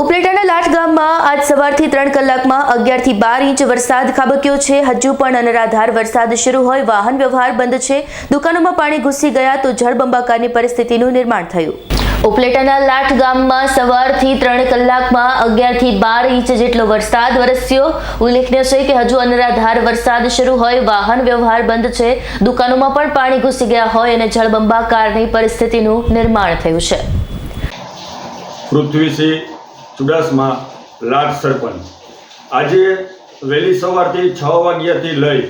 ઉપલેટાના લાઠ ગામમાં આજ સવારથી ત્રણ કલાકમાં અગિયારથી બાર ઇંચ વરસાદ ખાબક્યો છે. હજુ પણ અનરાધાર વરસાદ શરૂ હોય, વાહન વ્યવહાર બંધ છે. દુકાનોમાં પાણી ઘૂસી ગયા તો જળબંબાકારની પરિસ્થિતિનું નિર્માણ થયું. ઉપલેટાના લાઠ ગામમાં સવારથી ત્રણ કલાકમાં અગિયારથી બાર ઇંચ જેટલો વરસાદ વરસ્યો. ઉલ્લેખનીય છે કે હજુ અનરાધાર વરસાદ શરૂ હોય, વાહન વ્યવહાર બંધ છે. દુકાનોમાં પણ પાણી ઘૂસી ગયા હોય અને જળબંબાકારની પરિસ્થિતિનું નિર્માણ થયું છે. પૃથ્વીસિંહ ચુડાસમા લાજ સરપંચ. આજે વહેલી સવારથી છ વાગ્યાથી લઈ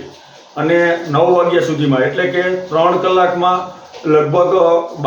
અને નવ વાગ્યા સુધીમાં, એટલે કે ત્રણ કલાકમાં લગભગ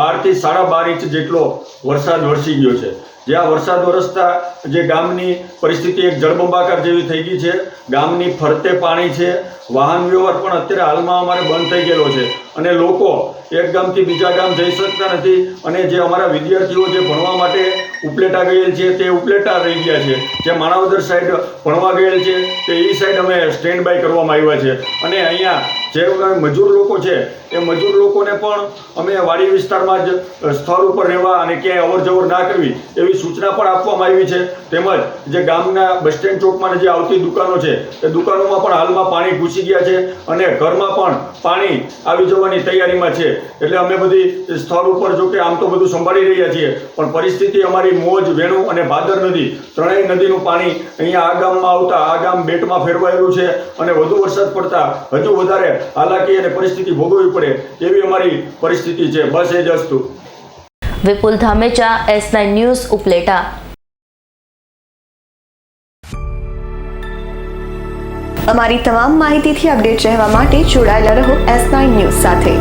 બારથી સાડા બાર ઇંચ જેટલો વરસાદ વરસી ગયો છે. જે આ વરસાદ વરસતા જે ગામની પરિસ્થિતિ એક જળબંબાકાર જેવી થઈ ગઈ છે, ગામની ફરતે પાણી છે, વાહન વ્યવહાર પણ અત્યારે હાલમાં અમારે બંધ થઈ ગયેલો છે. અને લોકો એક ગામથી બીજા ગામ જઈ શકતા નથી અને જે અમારા વિદ્યાર્થીઓ જે ભણવા માટે ઉપલેટા ગયેલ છે, તે ઉપલેટા રહી ગયા છે. જે માણાવદર સાઈડ ભણવા ગયેલ છે, તે એ સાઈડ અમે સ્ટેન્ડ બાય કરવામાં આવ્યા છે. અને અહીંયા જે મજૂર લોકો છે, એ મજૂર લોકોને પણ અમે વાડી વિસ્તારમાં જ સ્થળ ઉપર રહેવા અને ક્યાંય અવર જવર ના કરવી એવી સૂચના પણ આપવામાં આવી છે. તેમજ જે ગામના બસ સ્ટેન્ડ ચોકમાં જે આવતી દુકાનો છે, એ દુકાનોમાં પણ હાલમાં પાણી ઘૂસી ગયા છે અને ઘરમાં પણ પાણી આવી જવાની તૈયારીમાં છે. એટલે અમે બધી સ્થળ ઉપર જો કે આમ તો બધું સંભાળી રહ્યા છીએ, પણ પરિસ્થિતિ અમારી મોજ, વેણુ અને ભાદર નદી, ત્રણેય નદીનું પાણી અહીંયા આ ગામમાં આવતા, આ ગામ બેટમાં ફેરવાયેલું છે અને વધુ વરસાદ પડતા હજુ વધારે હાલાકી અને પરિસ્થિતિ ભોગવવી પડે એવી અમારી પરિસ્થિતિ છે. બસ એ જ અસ્તુ Vipul Dhamecha S nine news Upleta. અમારી તમામ માહિતીથી અપડેટ રહેવા માટે જોડાયેલા રહો એસ નાઇન ન્યૂઝ સાથે.